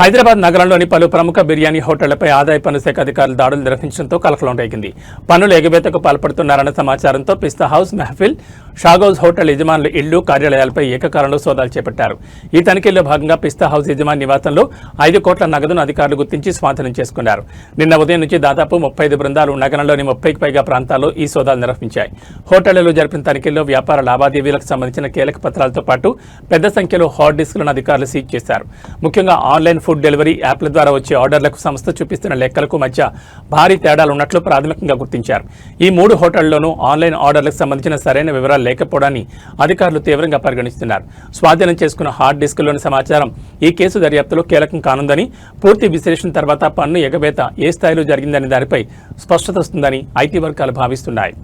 హైదరాబాద్ నగరంలోని పలు ప్రముఖ బిర్యానీ హోటళ్ళపై ఆదాయ పన్ను శాఖ అధికారులు దాడులు నిర్వహించడంతో కలకలం రేగింది. పన్నుల ఎగవేతకు పాల్పడుతున్నారన్న సమాచారంతో పిస్తా హౌస్ మెహఫిల్ షాగౌజ్ హోటల్ యజమానుల ఇళ్ళు కార్యాలయాలపై ఏకకాలంలో సోదాలు చేపట్టారు. ఈ తనిఖీల్లో భాగంగా పిస్తా హౌస్ యజమాని నివాసంలో ఐదు కోట్ల నగదును అధికారులు గుర్తించి స్వాధీనం చేసుకున్నారు. నిన్న ఉదయం నుంచి దాదాపు ముప్పై ఐదు బృందాలు నగరంలోని ముప్పైకి పైగా ప్రాంతాల్లో ఈ సోదాలు నిర్వహించాయి. హోటళ్ళలో జరిపిన తనిఖీల్లో వ్యాపార లావాదేవీలకు సంబంధించిన కీలక పత్రాలతో పాటు పెద్ద సంఖ్యలో హార్డ్ డిస్కులను అధికారులు సీజ్ చేశారు. ముఖ్యంగా ఆన్లైన్ ఫుడ్ డెలివరీ యాప్ల ద్వారా వచ్చే ఆర్డర్లకు సంస్థ చూపిస్తున్న లెక్కలకు మధ్య భారీ తేడాలు ఉన్నట్లు ప్రాథమికంగా గుర్తించారు. ఈ మూడు హోటళ్ళలోనూ ఆన్లైన్ ఆర్డర్లకు సంబంధించిన సరైన వివరాలు లేకపోవడాన్ని అధికారులు తీవ్రంగా పరిగణిస్తున్నారు. స్వాధీనం చేసుకున్న హార్డ్ డిస్క్లోని సమాచారం ఈ కేసు దర్యాప్తులో కీలకం కానుందని పూర్తి విశ్లేషణ తర్వాత పన్ను ఎగవేత ఏ స్థాయిలో జరిగిందనే దానిపై స్పష్టత వస్తుందని ఐటీ వర్గాలు భావిస్తున్నాయి.